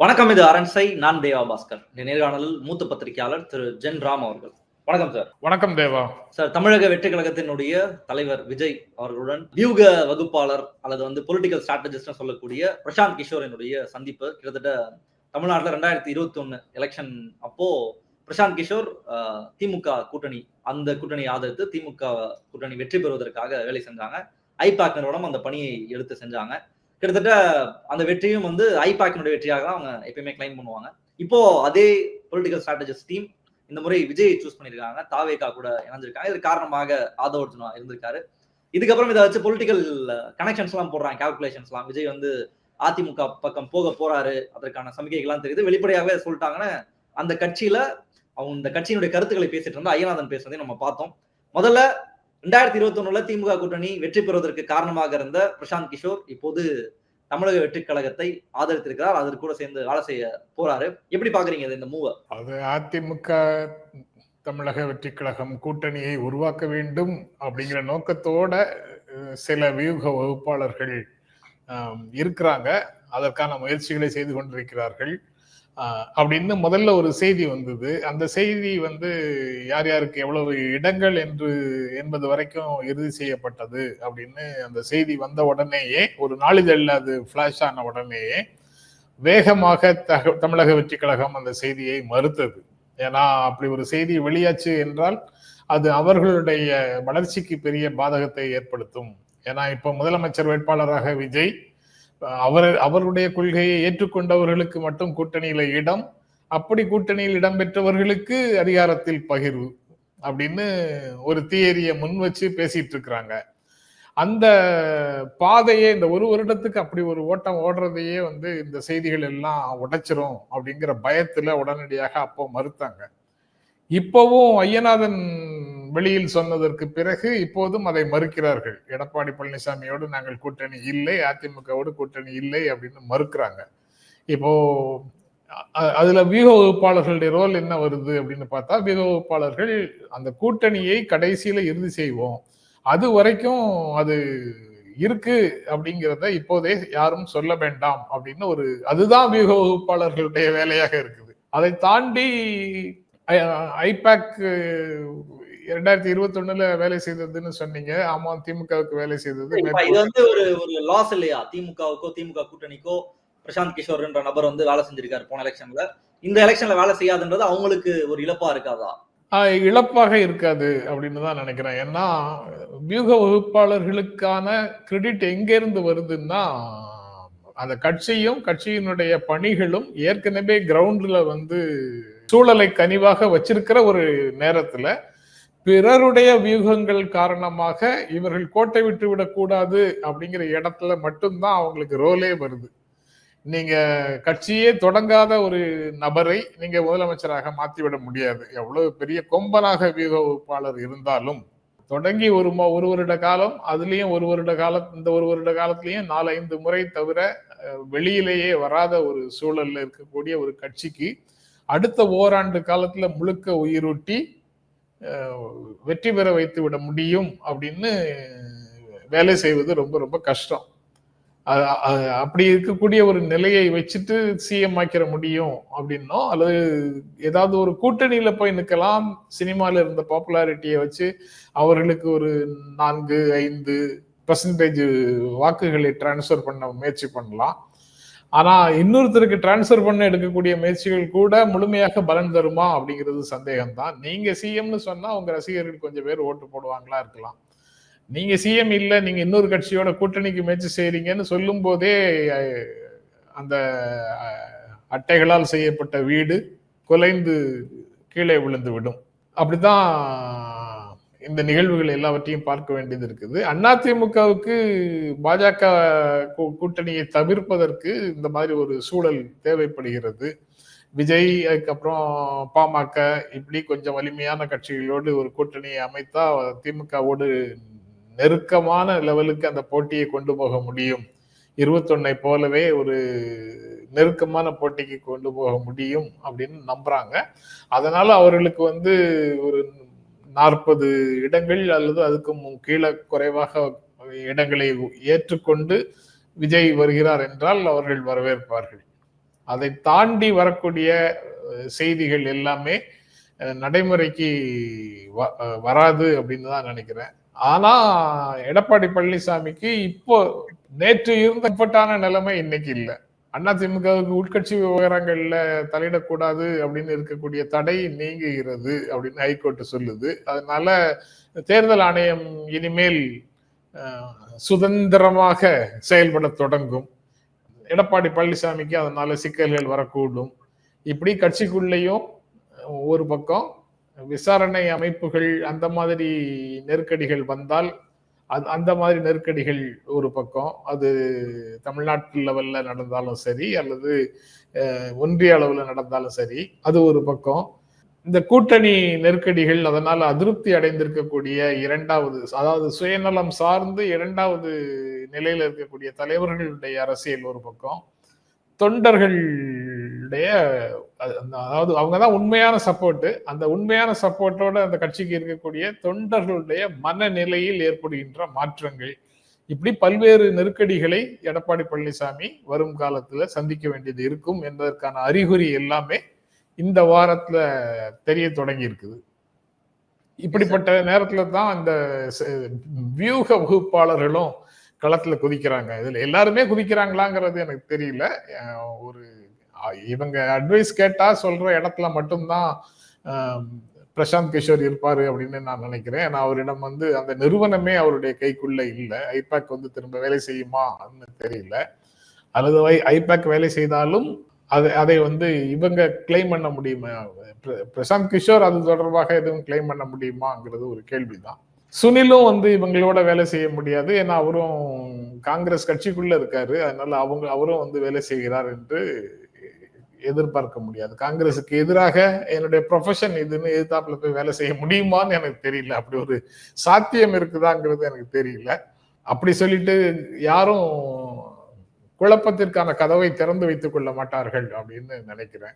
வணக்கம் இது அரண்சை நான் தேவா பாஸ்கர். இந்த நேர்காணலில் மூத்த பத்திரிகையாளர் திரு ஜென் ராம் அவர்கள். வணக்கம் சார். வணக்கம் தேவா. சார் தமிழக வெற்றி கழகத்தினுடைய தலைவர் விஜய் அவர்களுடன் வியூக வகுப்பாளர் அல்லது வந்து பொலிட்டிக்கல் ஸ்ட்ராட்டஜிஸ்ட் சொல்லக்கூடிய பிரசாந்த் கிஷோரினுடைய சந்திப்பு கிட்டத்தட்ட தமிழ்நாட்டில் ரெண்டாயிரத்தி இருபத்தி ஒன்னு எலெக்ஷன் அப்போ பிரசாந்த் கிஷோர் திமுக கூட்டணி அந்த கூட்டணி ஆதரித்து திமுக கூட்டணி வெற்றி பெறுவதற்காக வேலை செஞ்சாங்க. ஐபாக் நிறுவனம் அந்த பணியை எடுத்து செஞ்சாங்க. கிட்டத்தட்ட அந்த வெற்றியும் வந்து ஐபாக்கினுடைய வெற்றியாக தான் அவங்க எப்பயுமே கிளைம் பண்ணுவாங்க. இப்போ அதே பொலிட்டிக்கல் ஸ்ட்ராட்டஜிஸ்ட் டீம் இந்த முறை விஜய் சூஸ் பண்ணியிருக்காங்க. தாவேகா கூட இணைஞ்சிருக்காங்க. இது காரணமாக ஆதவ அர்ஜுனா இருந்திருக்காரு. இதுக்கப்புறம் இதை வச்சு பொலிட்டிக்கல் கனெக்ஷன்ஸ் எல்லாம் போடுறாங்க கால்குலேஷன்ஸ் எல்லாம். விஜய் வந்து அதிமுக பக்கம் போக போறாரு. அதற்கான சமிக்கைகள்லாம் தெரியுது. வெளிப்படையாகவே சொல்லிட்டாங்கன்னு அந்த கட்சியில அவங்க இந்த கட்சியினுடைய கருத்துக்களை பேசிட்டு இருந்தா ஐயநாதன் பேசுறதையும் நம்ம பார்த்தோம். முதல்ல ரெண்டாயிரத்தி இருபத்தி ஒண்ணுல திமுக கூட்டணி வெற்றி பெறுவதற்கு காரணமாக இருந்த பிரசாந்த் கிஷோர் இப்போது தமிழக வெற்றி கழகத்தை ஆதரித்திருக்கிறார். அதற்கு கூட சேர்ந்து வேலை செய்ய போறாரு. எப்படி பாக்குறீங்க இந்த மூவ அது அதிமுக தமிழக வெற்றி கழகம் கூட்டணியை உருவாக்க வேண்டும் அப்படிங்கிற நோக்கத்தோட சில வியூக வகுப்பாளர்கள் இருக்கிறாங்க. அதற்கான முயற்சிகளை செய்து கொண்டிருக்கிறார்கள். அப்படின்னு முதல்ல ஒரு செய்தி வந்தது. அந்த செய்தி வந்து யார் யாருக்கு எவ்வளவு இடங்கள் என்று என்பது வரைக்கும் இறுதி செய்யப்பட்டது அப்படின்னு அந்த செய்தி வந்த உடனேயே ஒரு நாளிதழில் அது ஃப்ளாஷ் ஆன உடனேயே வேகமாக தக தமிழக வெற்றி கழகம் அந்த செய்தியை மறுத்தது. ஏன்னா அப்படி ஒரு செய்தி வெளியாச்சு என்றால் அது அவர்களுடைய வளர்ச்சிக்கு பெரிய பாதகத்தை ஏற்படுத்தும். ஏன்னா இப்போ முதலமைச்சர் வேட்பாளராக விஜய் அவர் அவருடைய கொள்கையை ஏற்றுக்கொண்டவர்களுக்கு மட்டும் கூட்டணியில இடம் அப்படி கூட்டணியில் இடம்பெற்றவர்களுக்கு அதிகாரத்தில் பகிர்வு அப்படின்னு ஒரு தியரியை முன் வச்சு பேசிட்டு இருக்கிறாங்க. அந்த பாதையே இந்த ஒரு வருடத்துக்கு அப்படி ஒரு ஓட்டம் ஓடுறதையே வந்து இந்த செய்திகள் எல்லாம் உடைச்சிரும் அப்படிங்கிற பயத்துல உடனடியாக அப்போ மறுத்தாங்க. இப்போவும் ஐயநாதன் வெளியில் சொன்னதற்கு பிறகு இப்போதும் அதை மறுக்கிறார்கள் எடப்பாடி பழனிசாமியோடு நாங்கள் கூட்டணி இல்லை அதிமுகவோடு கூட்டணி இல்லை அப்படின்னு மறுக்கிறாங்க இப்போ அதுல வியூக வகுப்பாளர்களுடைய ரோல் என்ன வருது அப்படின்னு பார்த்தா வியூக வகுப்பாளர்கள் அந்த கூட்டணியை கடைசியில இறுதி செய்வோம் அது வரைக்கும் அது இருக்கு அப்படிங்கிறத இப்போதே யாரும் சொல்ல வேண்டாம் அப்படின்னு ஒரு அதுதான் வியூக வகுப்பாளர்களுடைய வேலையாக இருக்குது அதை தாண்டி ஐபேக் இரண்டாயிரத்தி இருபத்தி ஒண்ணுல வேலை செய்ததுன்னு சொன்னீங்க. ஆமா திமுகவுக்கு வேலை செய்தது இது வந்து ஒரு ஒரு லாஸ் இல்லையா? திமுகவுக்கோ திமுக கூட்டணிக்கோ பிரசாந்த் கிஷோர் என்ற நபர் வந்து வேலை செஞ்சிருக்காரு போன எலெக்ஷன்ல இந்த எலெக்ஷன்ல வேலை செய்யாதுன்றது அவங்களுக்கு ஒரு இழப்பா இருக்காதா? இழப்பாக இருக்காது அப்படின்னு தான் நினைக்கிறேன். ஏன்னா வியூக வகுப்பாளர்களுக்கான கிரெடிட் எங்க இருந்து வருதுன்னா அந்த கட்சியும் கட்சியினுடைய பணிகளும் ஏற்கனவே கிரவுண்ட்ல வந்து சூழலை கனிவாக வச்சிருக்கிற ஒரு நேரத்துல பிறருடைய வியூகங்கள் காரணமாக இவர்கள் கோட்டை விட்டு விடக்கூடாது அப்படிங்கிற இடத்துல மட்டும்தான் அவங்களுக்கு ரோலே வருது. நீங்க கட்சியே தொடங்காத ஒரு நபரை நீங்க முதலமைச்சராக மாற்றிவிட முடியாது. எவ்வளவு பெரிய கொம்பனாக வியூக வகுப்பாளர் இருந்தாலும் தொடங்கி ஒரு ஒரு வருட காலம் அதுலேயும் ஒரு வருட காலம் இந்த ஒரு வருட காலத்திலையும் நாலு ஐந்து முறை தவிர வெளியிலேயே வராத ஒரு சூழல்ல இருக்கக்கூடிய ஒரு கட்சிக்கு அடுத்த ஓராண்டு காலத்துல முழுக்க உயிரூட்டி வெற்றி பெற வைத்து விட முடியும் அப்படின்னு வேலை செய்வது ரொம்ப ரொம்ப கஷ்டம். அப்படி இருக்கக்கூடிய ஒரு நிலையை வச்சுட்டு சிஎம் ஆக்கிற முடியும் அப்படின்னோ அல்லது ஏதாவது ஒரு கூட்டணியில போய் நிற்கலாம் சினிமால இருந்த பாப்புலாரிட்டியை வச்சு அவர்களுக்கு ஒரு நான்கு ஐந்து பர்சன்டேஜ் வாக்குகளை டிரான்ஸ்ஃபர் பண்ண முயற்சி பண்ணலாம். ஆனா இன்னொருத்தருக்கு டிரான்ஸ்ஃபர் பண்ண எடுக்கக்கூடிய முயற்சிகள் கூட முழுமையாக பலன் தருமா அப்படிங்கிறது சந்தேகம் தான் நீங்க சிஎம்னு சொன்னா உங்க ரசிகர்கள் கொஞ்சம் பேர் ஓட்டு போடுவாங்களா இருக்கலாம். நீங்க சிஎம் இல்ல நீங்க இன்னொரு கட்சியோட கூட்டணிக்கு முயற்சி செய்றீங்கன்னு சொல்லும் போதே அந்த அட்டைகளால் செய்யப்பட்ட வீடு குலைந்து கீழே விழுந்து விடும். அப்படித்தான் இந்த நிகழ்வுகள் எல்லாவற்றையும் பார்க்க வேண்டியது இருக்குது. அதிமுகவுக்கு பாஜக கூட்டணியை தவிர்ப்பதற்கு இந்த மாதிரி ஒரு சூழல் தேவைப்படுகிறது. விஜய் அதுக்கப்புறம் பாமக இப்படி கொஞ்சம் வலிமையான கட்சிகளோடு ஒரு கூட்டணியை அமைத்தா திமுகவோடு நெருக்கமான லெவலுக்கு அந்த போட்டியை கொண்டு போக முடியும். இருபத்தொன்னை போலவே ஒரு நெருக்கமான போட்டிக்கு கொண்டு போக முடியும் அப்படின்னு நம்புறாங்க. அதனால அவர்களுக்கு வந்து ஒரு நாற்பது இடங்கள் அல்லது அதுக்கும் கீழே குறைவாக இடங்களை ஏற்றுக்கொண்டு விஜய் வருகிறார் என்றால் அவர்கள் வரவேற்பார்கள். அதை தாண்டி வரக்கூடிய செய்திகள் எல்லாமே நடைமுறைக்கு வ- வராது அப்படின்னு தான் நினைக்கிறேன். ஆனா எடப்பாடி பழனிசாமிக்கு இப்போ நேற்று இருந்தப்பட்டான நிலைமை இன்னைக்கு இல்லை. அதிமுகவுக்கு உட்கட்சி விவகாரங்கள்ல தலையிடக்கூடாது அப்படின்னு இருக்கக்கூடிய தடை நீங்குகிறது அப்படின்னு ஹைகோர்ட் சொல்லுது. அதனால தேர்தல் ஆணையம் இனிமேல் சுதந்திரமாக செயல்பட தொடங்கும். எடப்பாடி பழனிசாமிக்கு அதனால சிக்கல்கள் வரக்கூடும். இப்படி கட்சிக்குள்ளேயும் ஒரு பக்கம் விசாரணை அமைப்புகள் அந்த மாதிரி நெருக்கடிகள் வந்தால் அந் அந்த மாதிரி நெருக்கடிகள் ஒரு பக்கம். அது தமிழ்நாட்டு லெவல்ல நடந்தாலும் சரி அல்லது ஒன்றிய அளவில் நடந்தாலும் சரி அது ஒரு பக்கம். இந்த கூட்டணி நெருக்கடிகள் அதனால் அதிருப்தி அடைந்திருக்கக்கூடிய இரண்டாவது அதாவது சுயநலம் சார்ந்து இரண்டாவது நிலையில் இருக்கக்கூடிய தலைவர்களுடைய அரசியல் ஒரு பக்கம். தொண்டர்கள் அதாவது அவங்க தான் உண்மையான சப்போர்ட்டு அந்த உண்மையான சப்போர்ட்டோட அந்த கட்சிக்கு இருக்கக்கூடிய தொண்டர்களுடைய மனநிலையில் ஏற்படுகின்ற மாற்றங்கள். இப்படி பல்வேறு நெருக்கடிகளை எடப்பாடி பழனிசாமி வரும் காலத்துல சந்திக்க வேண்டியது இருக்கும் என்பதற்கான அறிகுறி எல்லாமே இந்த வாரத்துல தெரிய தொடங்கி இருக்குது இப்படிப்பட்ட நேரத்துல தான் இந்த ச- வியூக வகுப்பாளர்களும் களத்துல குதிக்கிறாங்க. இதுல எல்லாருமே குதிக்கிறாங்களாங்கிறது எனக்கு தெரியல. ஒரு இவங்க அட்வைஸ் கேட்டா சொல்ற இடத்துல மட்டும்தான் பிரசாந்த் கிஷோர் இருப்பாரு அப்படின்னு நான் நினைக்கிறேன். ஏன்னா அவரிடம் வந்து அந்த நிறுவனமே அவருடைய கைக்குள்ள இல்லை. ஐபேக் வந்து திரும்ப வேலை செய்யுமான்னு தெரியல. அல்லது ஐபேக் வேலை செய்தாலும் அதை அதை வந்து இவங்க கிளைம் பண்ண முடியுமா? பிரசாந்த் கிஷோர் அது தொடர்பாக எதுவும் கிளைம் பண்ண முடியுமாங்கிறது ஒரு கேள்விதான். சுனிலும் வந்து இவங்களோட வேலை செய்ய முடியாது. ஏன்னா அவரும் காங்கிரஸ் கட்சிக்குள்ள இருக்காரு. அதனால அவங்க அவரும் வந்து வேலை செய்கிறார் என்று எதிர்பார்க்க முடியாது. காங்கிரஸுக்கு எதிராக என்னுடைய ப்ரொஃபஷன் இதுன்னு எதிர்த்தாப்புல போய் வேலை செய்ய முடியுமான்னு எனக்கு தெரியல. அப்படி ஒரு சாத்தியம் இருக்குதாங்கிறது எனக்கு தெரியல. அப்படி சொல்லிட்டு யாரும் குழப்பத்திற்கான கதவை திறந்து வைத்துக் கொள்ள மாட்டார்கள் அப்படின்னு நினைக்கிறேன்.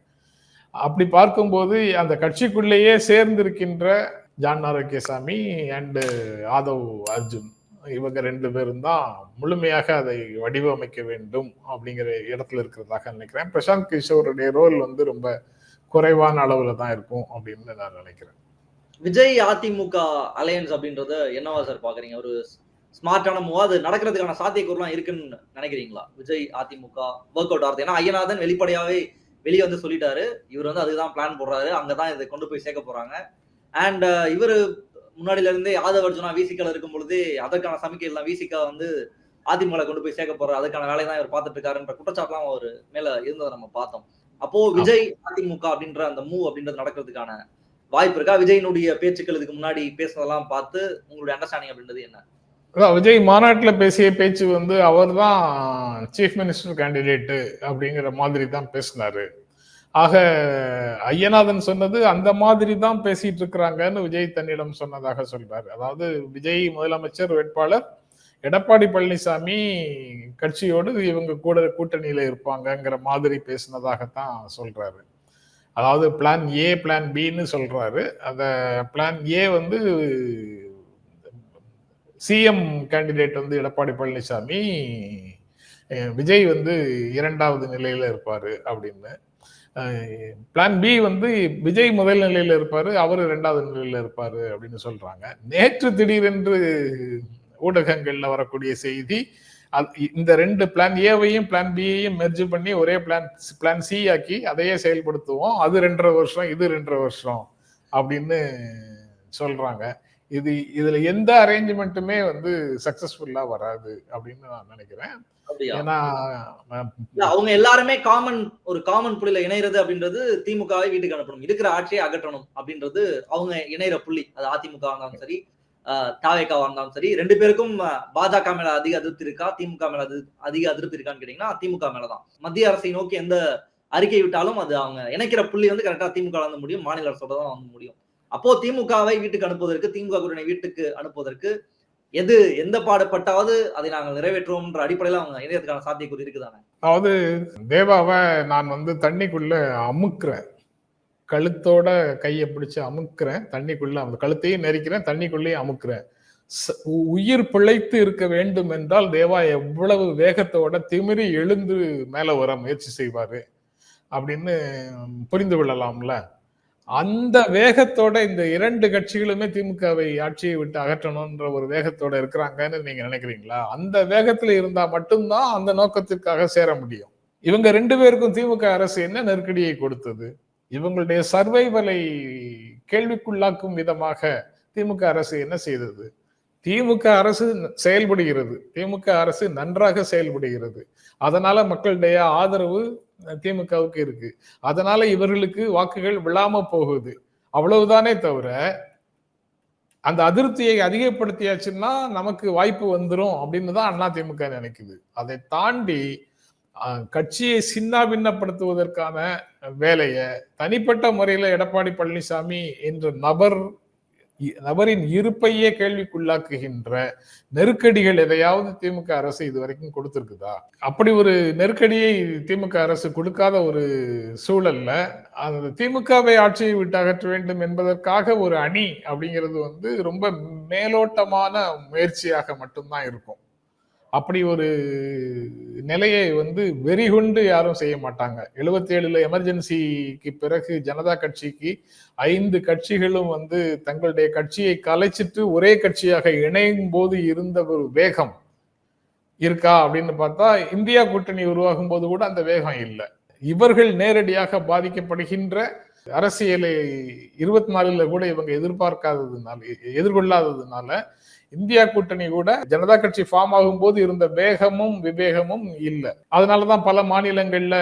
அப்படி பார்க்கும்போது அந்த கட்சிக்குள்ளேயே சேர்ந்திருக்கின்ற ஜான் ஆரோக்கியசாமி அண்டு ஆதவ் அர்ஜுன். இவங்க ரெண்டு பேரும் தான் முழுமையாக அதை வடிவமைக்க வேண்டும் அப்படிங்கிற இடத்துல இருக்கிறதாக நினைக்கிறேன். பிரசாந்த் கிஷோருடைய ரோல் வந்து ரொம்ப குறைவான அளவுல தான் இருக்கும் அப்படின்னு நான் நினைக்கிறேன். விஜய் அதிமுக அலையன்ஸ் அப்படின்றத என்னவா சார் பாக்குறீங்க? ஒரு ஸ்மார்ட்டான மூவா அது நடக்கிறதுக்கான சாத்தியக்கூறுலாம் இருக்குன்னு நினைக்கிறீங்களா? விஜய் அதிமுக ஒர்க் அவுட் ஆகுது ஏன்னா ஐயநாதன் வெளிப்படையாவே வெளியே வந்து சொல்லிட்டாரு. இவர் வந்து அதுதான் பிளான் போடுறாரு. அங்கதான் இதை கொண்டு போய் சேர்க்க போறாங்க. அண்ட் இவர் முன்னாடில இருந்தே ஆதவ அர்ஜுனா விசிக்கல இருக்கும் பொழுது அதற்கான சமிக்கை எல்லாம் விசிகா வந்து அதிமுக கொண்டு போய் சேர்க்க போறாரு. அதுக்கான வேலையை தான் இவர் பார்த்துட்டு இருக்காருன்ற குற்றச்சாட்டுலாம் அவர் மேல இருந்ததை நம்ம பார்த்தோம். அப்போ விஜய் அதிமுக அப்படின்ற அந்த மூவ் அப்படின்றது நடக்கிறதுக்கான வாய்ப்பு இருக்கா? விஜயினுடைய பேச்சுக்கள் இதுக்கு முன்னாடி பேசுனதெல்லாம் பார்த்து உங்களுடைய அண்டர்ஸ்டாண்டிங் அப்படின்றது என்ன? அதான் விஜய் மாநாட்டில் பேசிய பேச்சு வந்து அவர் தான் சீஃப் மினிஸ்டர் கேண்டிடேட்டு அப்படிங்கிற மாதிரி தான் பேசினாரு. ஆக ஐயநாதன் சொன்னது அந்த மாதிரி தான் பேசிட்டு இருக்கிறாங்கன்னு விஜய் தன்னிடம் சொன்னதாக சொல்றாரு. அதாவது விஜய் முதலமைச்சர் வேட்பாளர் எடப்பாடி பழனிசாமி கட்சியோடு இவங்க கூட கூட்டணியில இருப்பாங்கங்கிற மாதிரி பேசினதாகத்தான் சொல்றாரு. அதாவது பிளான் ஏ பிளான் பின்னு சொல்றாரு. அந்த பிளான் ஏ வந்து சிஎம் கேண்டிடேட் வந்து எடப்பாடி பழனிசாமி விஜய் வந்து இரண்டாவது நிலையில இருப்பாரு அப்படின்னு பிளான் பி வந்து விஜய் முதல் நிலையில இருப்பாரு அவர் ரெண்டாவது நிலையில இருப்பாரு அப்படின்னு சொல்றாங்க. நேற்று திடீரென்று ஊடகங்கள்ல வரக்கூடிய செய்தி அது- இந்த ரெண்டு பிளான் ஏவையும் பிளான் பியையும் மெர்ஜ் பண்ணி ஒரே பிளான் பிளான் சி ஆக்கி அதையே செயல்படுத்துவோம். அது ரெண்டரை வருஷம் இது ரெண்டரை வருஷம் அப்படின்னு சொல்றாங்க. இது இதுல எந்த அரேஞ்ச்மெண்ட்டுமே வந்து சக்சஸ்ஃபுல்லா வராது அப்படின்னு நான் நினைக்கிறேன். ஏன்னா அவங்க எல்லாருமே காமன் ஒரு காமன் புள்ளியில இணைறது அப்படின்றது திமுகவை வீட்டுக்கு அனுப்பணும். இருக்கிற ஆட்சியை அகற்றணும் அப்படின்றது அவங்க இணைற புள்ளி. அது அதிமுக இருந்தாலும் சரி தாவேக்காவா இருந்தாலும் சரி ரெண்டு பேருக்கும் பாஜக மேல அதிக அதிருப்தி இருக்கா? திமுக மேல அது அதிக அதிருப்தி இருக்கான்னு கேட்டீங்கன்னா திமுக மேலதான் மத்திய அரசை நோக்கி எந்த அறிக்கை விட்டாலும் அது அவங்க இணைக்கிற புள்ளி வந்து கரெக்டா திமுக வந்து முடியும். மாநில அரசோட தான் வந்து முடியும். அப்போ திமுகவை வீட்டுக்கு அனுப்புவதற்கு திமுக கூட்டணி வீட்டுக்கு அனுப்புவதற்கு எது எந்த பாடுபட்டாவது அதை நாங்கள் நிறைவேற்றுவோம்ன்ற அடிப்படையில் அவங்க இணையத்துக்கான சாத்தியக்கூறு இருக்குதானே? அதாவது தேவாவை நான் வந்து தண்ணிக்குள்ள அமுக்குறேன். கழுத்தோட கையை பிடிச்சு அமுக்குறேன் தண்ணிக்குள்ள அந்த கழுத்தையும் நெரிக்கிறேன் தண்ணிக்குள்ளேயும் அமுக்குறேன். உ- உயிர் பிழைத்து இருக்க வேண்டும் என்றால் தேவா எவ்வளவு வேகத்தோட திமிரி எழுந்து மேல வர முயற்சி செய்வாரு அப்படின்னு புரிந்து கொள்ளலாம்ல? அந்த வேகத்தோட இந்த இரண்டு கட்சிகளுமே திமுகவை ஆட்சியை விட்டு அகற்றணும்ன்ற ஒரு வேகத்தோட இருக்கிறாங்கன்னு நீங்க நினைக்கிறீங்களா? அந்த வேகத்துல இருந்தா மட்டும்தான் அந்த நோக்கத்திற்காக சேர முடியும். இவங்க ரெண்டு பேருக்கும் திமுக அரசு என்ன நெருக்கடியை கொடுத்தது? இவங்களுடைய சர்வைவலை கேள்விக்குள்ளாக்கும் விதமாக திமுக அரசு என்ன செய்தது? திமுக அரசு செயல்படுகிறது. திமுக அரசு நன்றாக செயல்படுகிறது. அதனால மக்களுடைய ஆதரவு திமுகவுக்கு இருக்கு. அதனால இவர்களுக்கு வாக்குகள் விழாம போகுது. அவ்வளவுதானே தவிர அந்த அதிருப்தியை அதிகப்படுத்தியாச்சுன்னா நமக்கு வாய்ப்பு வந்துடும் அப்படின்னு தான் அண்ணா திமுக நினைக்குது. அதை தாண்டி கட்சியை சின்ன பின்னப்படுத்துவதற்கான வேலையை தனிப்பட்ட முறையில் எடப்பாடி பழனிசாமி என்ற நபர் நபரின் இருப்பையே கேள்விக்குள்ளாக்குகின்ற நெருக்கடிகள் எதையாவது திமுக அரசு இது வரைக்கும் கொடுத்துருக்குதா? அப்படி ஒரு நெருக்கடியை திமுக அரசு கொடுக்காத ஒரு சூழல்ல அந்த திமுகவை ஆட்சியை விட்டு அகற்ற வேண்டும் என்பதற்காக ஒரு அணி அப்படிங்கிறது வந்து ரொம்ப மேலோட்டமான முயற்சியாக மட்டும்தான் இருக்கும். அப்படி ஒரு நிலையை வந்து வெறிகொண்டு யாரும் செய்ய மாட்டாங்க. எழுபத்தி ஏழுல எமர்ஜென்சிக்கு பிறகு ஜனதா கட்சிக்கு ஐந்து கட்சிகளும் வந்து தங்களுடைய கட்சியை கலைச்சிட்டு ஒரே கட்சியாக இணையும் போது இருந்த ஒரு வேகம் இருக்கா அப்படின்னு பார்த்தா இந்தியா கூட்டணி உருவாகும் போது கூட அந்த வேகம் இல்லை. இவர்கள் நேரடியாக பாதிக்கப்படுகின்ற அரசியலை இருபத்தி நாலுல கூட இவங்க எதிர்பார்க்காததுனால எதிர்கொள்ளாததுனால இந்தியா கூட்டணி கூட ஜனதா கட்சி ஃபார்ம் ஆகும் போது இருந்த வேகமும் விவேகமும் இல்லை. அதனாலதான் பல மாநிலங்கள்ல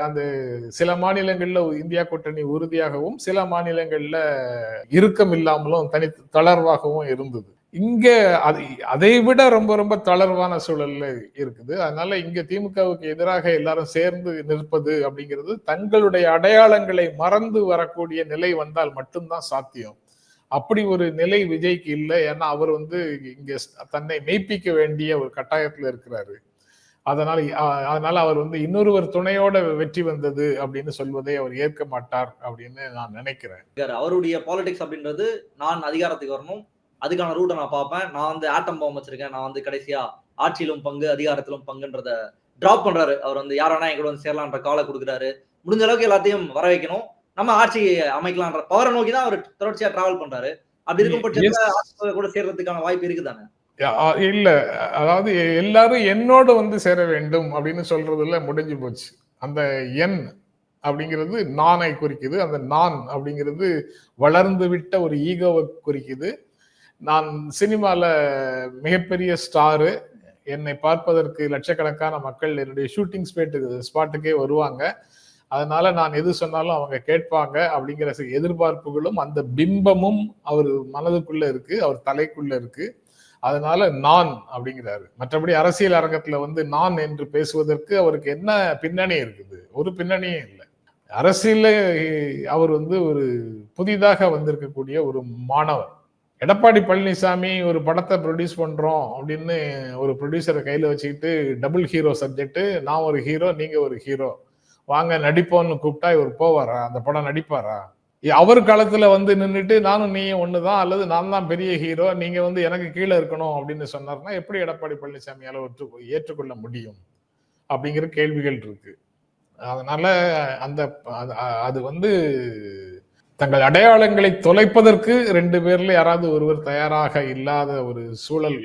அந்த சில மாநிலங்கள்ல இந்தியா கூட்டணி உறுதியாகவும் சில மாநிலங்கள்ல இறுக்கம் இல்லாமலும் தனி தளர்வாகவும் இருந்தது. இங்க அது அதை விட ரொம்ப ரொம்ப தளர்வான சூழல்ல இருக்குது. அதனால இங்க திமுகவுக்கு எதிராக எல்லாரும் சேர்ந்து நிற்பது அப்படிங்கிறது தங்களுடைய அடையாளங்களை மறந்து வரக்கூடிய நிலை வந்தால் மட்டும்தான் சாத்தியம். அப்படி ஒரு நிலை விஜய்க்கு இல்லை. ஏன்னா அவர் வந்து இங்க தன்னை மெய்ப்பிக்க வேண்டிய ஒரு கட்டாயத்துல இருக்கிறாரு. அதனால அதனால அவர் வந்து இன்னொருவர் துணையோட வெற்றி வந்தது அப்படின்னு சொல்வதை அவர் ஏற்க மாட்டார் அப்படின்னு நான் நினைக்கிறேன். அவருடைய பாலிடிக்ஸ் அப்படின்றது நான் அதிகாரத்துக்கு வரணும். அதுக்கான ரூட்டை நான் பார்ப்பேன். நான் வந்து ஆட்டம் பாம்பு வச்சிருக்கேன். நான் வந்து கடைசியா ஆட்சியிலும் பங்கு அதிகாரத்திலும் பங்குன்றத டிராப் பண்றாரு. அவர் வந்து யார் வேணா என் கூட வந்து சேரலான்ற காலை கொடுக்குறாரு. முடிஞ்ச அளவுக்கு எல்லாத்தையும் வர வைக்கணும். நம்ம ஆட்சியை அமைக்கலான்ற பவரை நோக்கி தான் அவர் தொடர்ச்சியா டிராவல் பண்றாரு. அப்படி இருக்கும் பட்சத்துல கூட சேர்றதுக்கான வாய்ப்பு இருக்குதானே? இல்ல. அதாவது எல்லாரும் என்னோட வந்து சேர வேண்டும் அப்படின்னு சொல்றதுல முடிஞ்சு போச்சு. அந்த எண் அப்படிங்கிறது நானை குறிக்குது. அந்த நான் அப்படிங்கிறது வளர்ந்து விட்ட ஒரு ஈகோவை குறிக்குது. நான் சினிமாவில் மிகப்பெரிய ஸ்டாரு. என்னை பார்ப்பதற்கு லட்சக்கணக்கான மக்கள் என்னுடைய ஷூட்டிங் ஸ்பேட்டு ஸ்பாட்டுக்கே வருவாங்க. அதனால நான் எது சொன்னாலும் அவங்க கேட்பாங்க அப்படிங்கிற சில எதிர்பார்ப்புகளும் அந்த பிம்பமும் அவர் மனதுக்குள்ள இருக்கு அவர் தலைக்குள்ள இருக்கு. அதனால நான் அப்படிங்கிறாரு. மற்றபடி அரசியல் அரங்கத்துல வந்து நான் என்று பேசுவதற்கு அவருக்கு என்ன பின்னணி இருக்குது? ஒரு பின்னணியும் இல்லை. அரசியல அவர் வந்து ஒரு புதிதாக வந்திருக்கக்கூடிய ஒரு மாணவர். எடப்பாடி பழனிசாமி ஒரு படத்தை ப்ரொடியூஸ் பண்ணுறோம் அப்படின்னு ஒரு ப்ரொடியூசரை கையில் வச்சுக்கிட்டு டபுள் ஹீரோ சப்ஜெக்ட் நான் ஒரு ஹீரோ நீங்கள் ஒரு ஹீரோ வாங்க நடிப்போம்னு கூப்பிட்டா இவர் போவாரா? அந்த படம் நடிப்பாரா? அவர் காலத்தில் வந்து நின்றுட்டு நானும் நீயும் தான் அல்லது நான் தான் பெரிய ஹீரோ நீங்கள் வந்து எனக்கு கீழே இருக்கணும் அப்படின்னு சொன்னார்னா எப்படி எடப்பாடி பழனிசாமியால் ஒற்று ஏற்றுக்கொள்ள முடியும்? அப்படிங்கிற கேள்விகள் இருக்கு. அதனால அந்த அது- அது வந்து தங்கள் அடையாளங்களை தொலைப்பதற்கு ரெண்டு பேர்ல யாராவது ஒருவர் தயாராக இல்லாத ஒரு சூழல்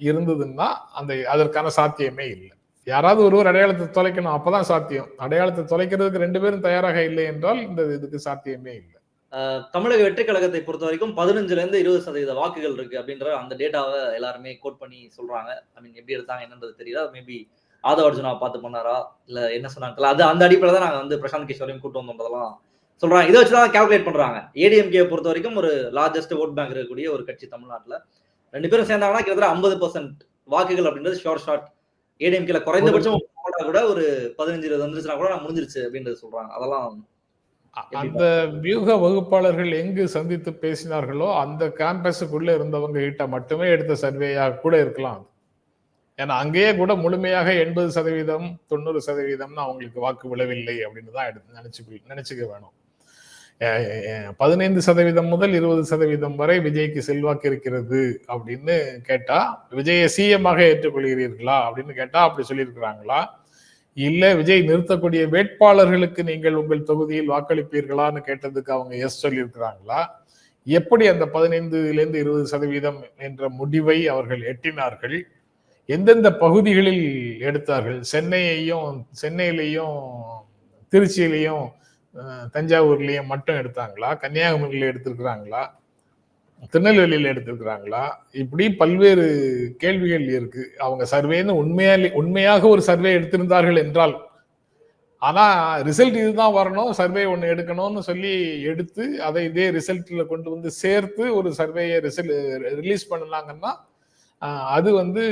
இருந்ததுன்னா அந்த அதற்கான சாத்தியமே இல்லை. யாராவது ஒருவர் அடையாளத்தை தொலைக்கணும் அப்பதான் சாத்தியம். அடையாளத்தை தொலைக்கிறதுக்கு ரெண்டு பேரும் தயாராக இல்லை என்றால் இந்த இதுக்கு சாத்தியமே இல்லை. தமிழக வெற்றி கழகத்தை பொறுத்த வரைக்கும் பதினஞ்சுல இருந்து இருபது சதவீத வாக்குகள் இருக்கு அப்படின்ற அந்த டேட்டாவை எல்லாருமே கோட் பண்ணி சொல்றாங்க. ஐ மீன் எப்படி எடுத்தாங்க என்னன்றது தெரியல. மேபி ஆதவ அர்ஜுனா பார்த்து பண்ணாரா? இல்ல என்ன சொன்னாங்க அது அந்த அடிப்படையில் தான் நாங்க வந்து பிரசாந்த் கிஷோரையும் கூட்டு வந்தோன்றதெல்லாம் சொல்றாங்க. இதை வச்சு தான் கால்குலேட் பண்றாங்க ஏடிஎம்கே பொறுத்த வரைக்கும் ஒரு லார்ஜஸ்ட் ஓட் பேங்க் இருக்கக்கூடிய ஒரு கட்சி தமிழ்நாட்டுல. ரெண்டு பேரும் சேர்ந்தாங்கன்னா கிட்டத்தட்ட ஐம்பது பர்சன்ட் வாக்குகள் அப்படின்றது ஷார்ட் ஷார்ட் ஏடிஎம்கேல குறைந்தபட்சம் கூட ஒரு பதினஞ்சு இருபது வந்துருச்சுன்னா கூட நான் முடிஞ்சிருச்சு அப்படின்றது சொல்றாங்க. அதெல்லாம் அந்த வியூக வகுப்பாளர்கள் எங்கு சந்தித்து பேசினார்களோ அந்த கேம்பஸுக்குள்ள இருந்தவங்க கிட்ட மட்டுமே எடுத்த சர்வேயா கூட இருக்கலாம். ஏன்னா அங்கேயே கூட முழுமையாக எண்பது சதவீதம் தொண்ணூறு சதவீதம்னு அவங்களுக்கு வாக்கு விழவில்லை அப்படின்னு தான் எடுத்து நினைச்சு நினைச்சுக்க வேணும். பதினைந்து சதவீதம் முதல் இருபது சதவீதம் வரை விஜய்க்கு செல்வாக்கு இருக்கிறது அப்படின்னு கேட்டா விஜயை சிஎம் ஆக ஏற்றுக்கொள்கிறீர்களா அப்படின்னு கேட்டா அப்படி சொல்லியிருக்கிறாங்களா? இல்ல விஜய் நிறுத்தக்கூடிய வேட்பாளர்களுக்கு நீங்கள் உங்கள் தொகுதியில் வாக்களிப்பீர்களான்னு கேட்டதுக்கு அவங்க எஸ் சொல்லியிருக்கிறாங்களா? எப்படி அந்த பதினைந்துலேருந்து இருபது சதவீதம் என்ற முடிவை அவர்கள் எட்டினார்கள்? எந்தெந்த பகுதிகளில் எடுத்தார்கள்? சென்னையையும் சென்னையிலையும் திருச்சியிலையும் தஞ்சாவூர்லேயும் மட்டும் எடுத்தாங்களா? கன்னியாகுமரியில எடுத்திருக்கிறாங்களா? திருநெல்வேலியில எடுத்திருக்கிறாங்களா? இப்படி பல்வேறு கேள்விகள் இருக்கு. அவங்க சர்வேன்னு உண்மையாலே உண்மையாக ஒரு சர்வே எடுத்திருந்தார்கள் என்றால். ஆனா ரிசல்ட் இதுதான் வரணும் சர்வே ஒன்று எடுக்கணும்னு சொல்லி எடுத்து அதை இதே ரிசல்ட்ல கொண்டு வந்து சேர்த்து ஒரு சர்வேயை ரிசல்ட் ரிலீஸ் பண்ணலாங்கன்னா அது வந்து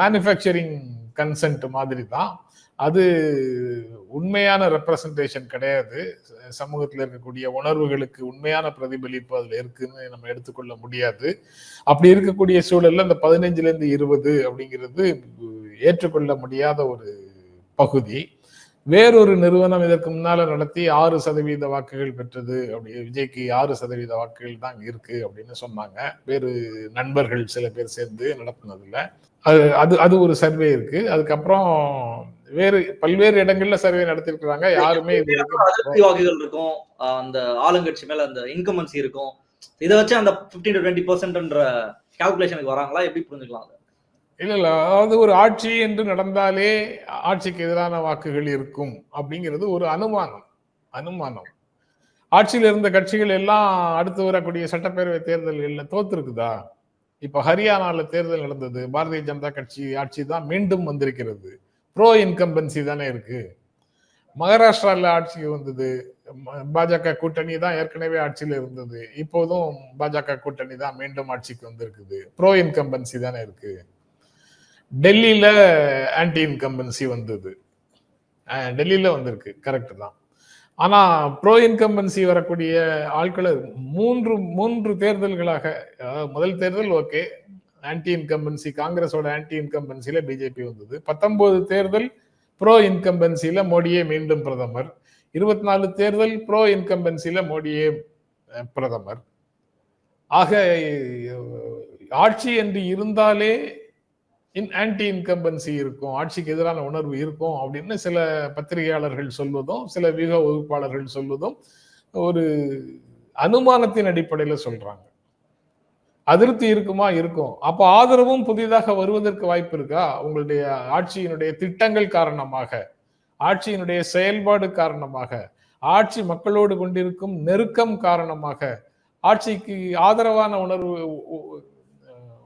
மேனுஃபேக்சரிங் கன்சென்ட் மாதிரி தான். அது உண்மையான ரெப்ரசன்டேஷன் கிடையாது. சமூகத்தில் இருக்கக்கூடிய உணர்வுகளுக்கு உண்மையான பிரதிபலிப்பு அதில் இருக்குன்னு நம்ம எடுத்துக்கொள்ள முடியாது. அப்படி இருக்கக்கூடிய சூழல்ல இந்த பதினஞ்சுலேருந்து இருபது அப்படிங்கிறது ஏற்றுக்கொள்ள முடியாத ஒரு பகுதி. வேறொரு நிறுவனம் இதற்கு முன்னால நடத்தி ஆறு சதவீத வாக்குகள் பெற்றது. அப்படி விஜய்க்கு ஆறு சதவீத வாக்குகள் தான் இருக்கு அப்படின்னு சொன்னாங்க. வேறு நண்பர்கள் சில பேர் சேர்ந்து நடத்தினதுல. அது அது அது ஒரு சர்வே இருக்கு. அதுக்கப்புறம் வேறு பல்வேறு இடங்கள்ல சர்வே நடத்திருக்கிறாங்க யாருமே அதிருப்தி வாக்குகள் இருக்கும். அந்த ஆளுங்கட்சி மேல அந்த இன்கமன்சி இருக்கும். இதை வச்சு அந்த 15 டு டுவெண்ட்டி பர்சன்ட்ன்ற கால்குலேஷனுக்கு வராங்களா? எப்படி புரிஞ்சுக்கலாம்? இல்ல இல்ல அதாவது ஒரு ஆட்சி என்று நடந்தாலே ஆட்சிக்கு எதிரான வாக்குகள் இருக்கும் அப்படிங்கிறது ஒரு அனுமானம் அனுமானம். ஆட்சியில் இருந்த கட்சிகள் எல்லாம் அடுத்து வரக்கூடிய சட்டப்பேரவை தேர்தல்களில் தோத்துருக்குதா? இப்ப ஹரியானால தேர்தல் நடந்தது பாரதிய ஜனதா கட்சி ஆட்சி தான் மீண்டும் வந்திருக்கிறது. ப்ரோ இன்கம்பன்சி தானே இருக்கு. மகாராஷ்டிராவில் ஆட்சிக்கு வந்தது பாஜக கூட்டணி தான் ஏற்கனவே ஆட்சியில் இருந்தது இப்போதும் பாஜக கூட்டணி தான் மீண்டும் ஆட்சிக்கு வந்திருக்குது. ப்ரோ இன்கம்பன்சி தானே இருக்குது டெல்லியில் ஆன்டி இன்கம்பன்சி வந்தது. டெல்லியில் வந்திருக்கு. கரெக்டு தான். ஆனால் ப்ரோ இன்கம்பன்சி வரக்கூடிய ஆட்களை மூன்று மூன்று தேர்தல்களாக அதாவது முதல் தேர்தல் ஓகே ஆன்டி இன்கம்பன்சி காங்கிரஸோட ஆன்டி இன்கம்பன்சியில் பிஜேபி வந்தது. பத்தொம்போது தேர்தல் ப்ரோ இன்கம்பன்சியில் மோடியே மீண்டும் பிரதமர். இருபத்தி நாலு தேர்தல் ப்ரோ இன்கம்பன்சியில் மோடியே பிரதமர். ஆக ஆட்சி என்று இருந்தாலே இன் ஆன்டி இன்கம்பன்சி இருக்கும். ஆட்சிக்கு எதிரான உணர்வு இருக்கும் அப்படின்னு சில பத்திரிகையாளர்கள் சொல்வதும் சில வியூக வகுப்பாளர்கள் சொல்வதும் ஒரு அனுமானத்தின் அடிப்படையில் சொல்றாங்க. அதிருப்தி இருக்குமா? இருக்கும். அப்போ ஆதரவும் புதிதாக வருவதற்கு வாய்ப்பு இருக்கா? உங்களுடைய ஆட்சியினுடைய திட்டங்கள் காரணமாக ஆட்சியினுடைய செயல்பாடு காரணமாக ஆட்சி மக்களோடு கொண்டிருக்கும் நெருக்கம் காரணமாக ஆட்சிக்கு ஆதரவான உணர்வு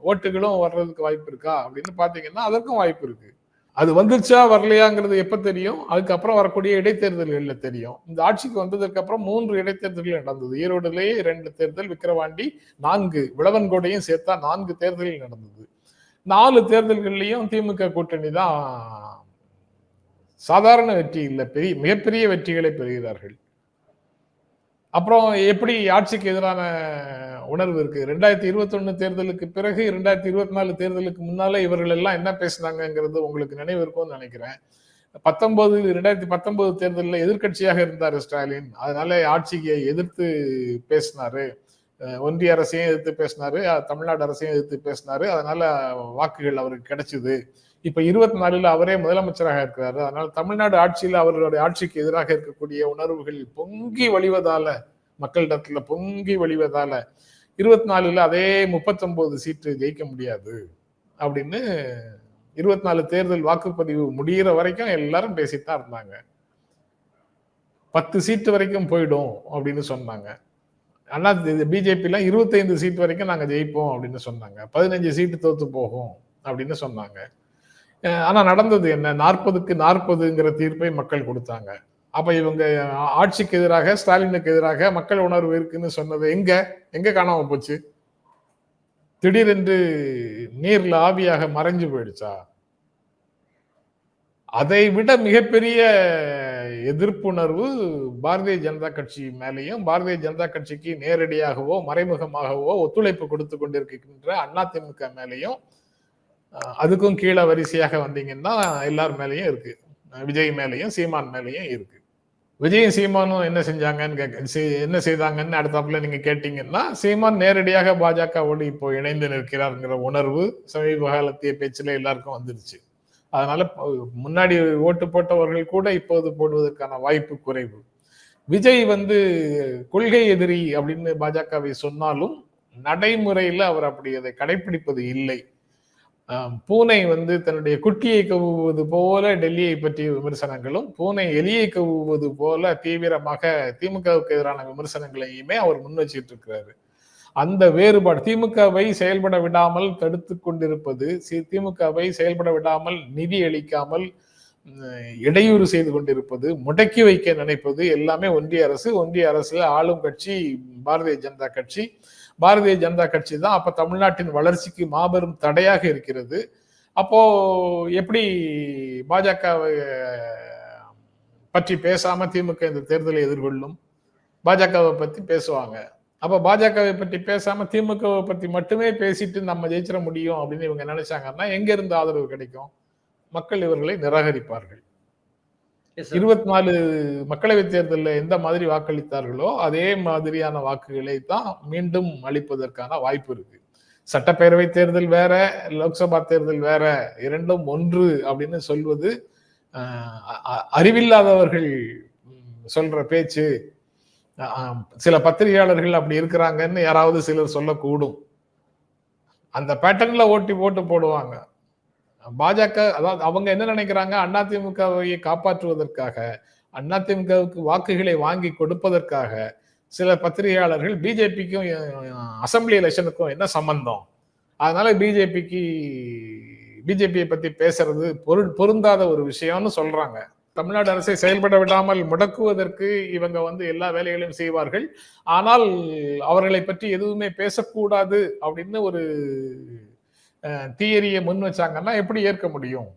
ஓட்டுகளும் வர்றதுக்கு வாய்ப்பு இருக்கா அப்படின்னு பார்த்தீங்கன்னா அதற்கும் வாய்ப்பு இருக்கு. அது வந்துருச்சா வரலையாங்கிறது எப்போ தெரியும்? அதுக்கப்புறம் வரக்கூடிய இடைத்தேர்தல்களில் தெரியும். இந்த ஆட்சிக்கு வந்ததுக்கு அப்புறம் மூன்று இடைத்தேர்தல்கள் நடந்தது. ஈரோடுலேயே இரண்டு தேர்தல் விக்கிரவாண்டி நான்கு விளவன்கோடையும் சேர்த்தா நான்கு தேர்தல்கள் நடந்தது. நாலு தேர்தல்கள்லையும் திமுக கூட்டணி தான் சாதாரண வெற்றி இல்லை பெரிய மிகப்பெரிய வெற்றிகளை பெறுகிறார்கள். அப்புறம் எப்படி ஆட்சிக்கு எதிரான உணர்வு இருக்கு? ரெண்டாயிரத்தி இருபத்தி தேர்தலுக்கு பிறகு ரெண்டாயிரத்தி இருபத்தி நாலு தேர்தலுக்கு முன்னால இவர்கள் எல்லாம் என்ன பேசினாங்கிறது உங்களுக்கு நினைவு இருக்கும்னு நினைக்கிறேன். பத்தொன்பது ரெண்டாயிரத்தி பத்தொன்பது தேர்தலில் எதிர்க்கட்சியாக இருந்தார் ஸ்டாலின். அதனால ஆட்சியை எதிர்த்து பேசினாரு. ஒன்றிய அரசையும் எதிர்த்து பேசினாரு. தமிழ்நாடு அரசையும் எதிர்த்து பேசினாரு. அதனால வாக்குகள் அவருக்கு கிடைச்சிது. இப்ப இருபத்தி நாலுல அவரே முதலமைச்சராக இருக்கிறாரு. அதனால தமிழ்நாடு ஆட்சியில அவர்களுடைய ஆட்சிக்கு எதிராக இருக்கக்கூடிய உணர்வுகள் பொங்கி வழிவதால மக்களிடத்துல பொங்கி வழிவதால இருபத்தி நாலுல அதே முப்பத்தொன்பது சீட்டு ஜெயிக்க முடியாது அப்படின்னு இருபத்தி நாலு தேர்தல் வாக்குப்பதிவு முடியிற வரைக்கும் எல்லாரும் பேசித்தான் இருந்தாங்க. பத்து சீட்டு வரைக்கும் போயிடும் அப்படின்னு சொன்னாங்க. ஆனால் இது பிஜேபிலாம் இருபத்தைந்து சீட் வரைக்கும் நாங்கள் ஜெயிப்போம் அப்படின்னு சொன்னாங்க. பதினஞ்சு சீட்டு தோத்து போகும் அப்படின்னு சொன்னாங்க. ஆனால் ஆனா நடந்தது என்ன? நாற்பதுக்கு நாற்பதுங்கிற தீர்ப்பை மக்கள் கொடுத்தாங்க. அப்போ இவங்க ஆட்சிக்கு எதிராக ஸ்டாலினுக்கு எதிராக மக்கள் உணர்வு இருக்குன்னு சொன்னது எங்க? எங்க காணாம போச்சு? திடீரென்று நீர்ல ஆவியாக மறைஞ்சு போயிடுச்சா? அதை விட மிகப்பெரிய எதிர்ப்புணர்வு பாரதிய ஜனதா கட்சி மேலேயும் பாரதிய ஜனதா கட்சிக்கு நேரடியாகவோ மறைமுகமாகவோ ஒத்துழைப்பு கொடுத்து கொண்டிருக்கின்ற அதிமுக மேலேயும் அதுக்கும் கீழே வரிசையாக வந்தீங்கன்னா எல்லார் மேலேயும் இருக்கு. விஜய் மேலேயும் சீமான் மேலேயும் இருக்கு. விஜயும் சீமானும் என்ன செஞ்சாங்கன்னு கேட்க என்ன செய்தாங்கன்னு அடுத்தாப்புல நீங்க கேட்டீங்கன்னா சீமான் நேரடியாக பாஜகவோடு இப்போ இணைந்து நிற்கிறாருங்கிற உணர்வு சமீப காலத்திய பேச்சுல எல்லாருக்கும் வந்துருச்சு. அதனால முன்னாடி ஓட்டு போட்டவர்கள் கூட இப்போது போடுவதற்கான வாய்ப்பு குறைவு. விஜய் வந்து கொள்கை எதிரி அப்படின்னு பாஜகவை சொன்னாலும் நடைமுறையில் அவர் அப்படி அதை கடைபிடிப்பது இல்லை. பூனை வந்து தன்னுடைய குட்டியை கவுவது போல டெல்லியை பற்றிய விமர்சனங்களும் பூனை எலியை கவுவது போல தீவிரமாக திமுகவுக்கு எதிரான விமர்சனங்களையுமே அவர் முன் வச்சுட்டு இருக்கிறாரு அந்த வேறுபாடு திமுகவை செயல்பட விடாமல் தடுத்து கொண்டிருப்பது திமுகவை செயல்பட விடாமல் நிதி அளிக்காமல் இடையூறு செய்து கொண்டிருப்பது முடக்கி வைக்க நினைப்பது எல்லாமே ஒன்றிய அரசு ஒன்றிய அரசுல ஆளும் கட்சி பாரதிய ஜனதா கட்சி. பாரதிய ஜனதா கட்சி தான் அப்போ தமிழ்நாட்டின் வளர்ச்சிக்கு மாபெரும் தடையாக இருக்கிறது. அப்போ எப்படி பாஜகவை பற்றி பேசாம திமுக இந்த தேர்தலை எதிர்கொள்ளும்? பாஜகவை பற்றி பேசுவாங்க. அப்போ பாஜகவை பற்றி பேசாம திமுகவை பற்றி மட்டுமே பேசிட்டு நம்ம ஜெயிச்சிட முடியும் அப்படின்னு இவங்க நினைச்சாங்கன்னா எங்க இருந்து ஆதரவு கிடைக்கும்? மக்கள் இவர்களை நிராகரிப்பார்கள். இருபத்தி நாலு மக்களவைத் தேர்தலில் எந்த மாதிரி வாக்களித்தார்களோ அதே மாதிரியான வாக்குகளை தான் மீண்டும் அளிப்பதற்கான வாய்ப்பு இருக்கு. சட்டப்பேரவை தேர்தல் வேற லோக்சபா தேர்தல் வேற இரண்டும் ஒன்று அப்படின்னு சொல்வது அ- அறிவில்லாதவர்கள் சொல்ற பேச்சு சில பத்திரிகையாளர்கள் அப்படி இருக்கிறாங்கன்னு யாராவது சிலர் சொல்லக்கூடும். அந்த பேட்டர்ன்ல ஓட்டி போட்டு போடுவாங்க. பாஜக அதாவது அவங்க என்ன நினைக்கிறாங்க? அதிமுகவை காப்பாற்றுவதற்காக அதிமுகவுக்கு வாக்குகளை வாங்கி கொடுப்பதற்காக சில பத்திரிகையாளர்கள் பிஜேபிக்கும் அசம்பிளி எலெக்ஷனுக்கும் என்ன சம்பந்தம்? அதனால பிஜேபிக்கு பிஜேபியை பத்தி பேசுறது பொரு பொருந்தாத ஒரு விஷயம்னு சொல்றாங்க. தமிழ்நாடு அரசை செயல்பட விடாமல் முடக்குவதற்கு இவங்க வந்து எல்லா வேலைகளையும் செய்வார்கள். ஆனால் அவர்களை பற்றி எதுவுமே பேசக்கூடாது அப்படின்னு ஒரு தியரியை முன் வச்சாங்கன்னா எப்படி ஏற்க முடியும்?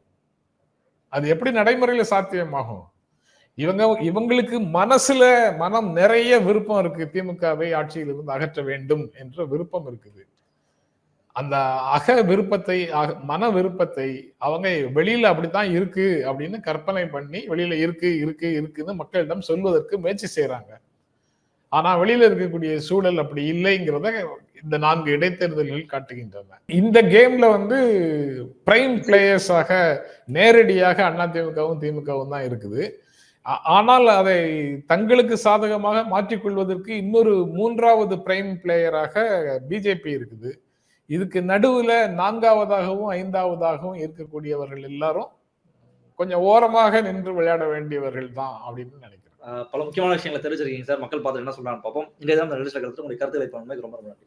அது எப்படி நடைமுறையில சாத்தியமாகும்? இவங்க இவங்களுக்கு மனசுல மனம் நிறைய விருப்பம் இருக்கு. திமுகவை ஆட்சியிலிருந்து அகற்ற வேண்டும் என்ற விருப்பம் இருக்குது. அந்த அக விருப்பத்தை அக- மன விருப்பத்தை அவங்க வெளியில அப்படித்தான் இருக்கு அப்படின்னு கற்பனை பண்ணி வெளியில இருக்கு இருக்கு இருக்குன்னு மக்களிடம் சொல்வதற்கு முயற்சி செய்யறாங்க ஆனா வெளியில இருக்கக்கூடிய சூழல் அப்படி இல்லைங்கிறத இந்த நான்கு இடைத்தேர்தல்கள் காட்டுகின்றன. இந்த கேம்ல வந்து பிரைம் பிளேயர்ஸாக நேரடியாக அதிமுகவும் திமுகவும் தான் இருக்குது. ஆனால் அதை தங்களுக்கு சாதகமாக மாற்றிக்கொள்வதற்கு இன்னொரு மூன்றாவது பிரைம் பிளேயராக பிஜேபி இருக்குது. இதுக்கு நடுவுல நான்காவதாகவும் ஐந்தாவதாகவும் இருக்கக்கூடியவர்கள் எல்லாரும் கொஞ்சம் ஓரமாக நின்று விளையாட வேண்டியவர்கள் தான் அப்படின்னு நினைக்கிறேன். பல முக்கியமான விஷயங்களை தெரிஞ்சிருக்கீங்க சார். மக்கள் பார்த்து என்ன சொல்றாங்க பார்ப்போம். இன்றைய தான் கருத்து உங்களுடைய கருத்து வைப்பாங்க ரொம்ப ரொம்ப நன்றி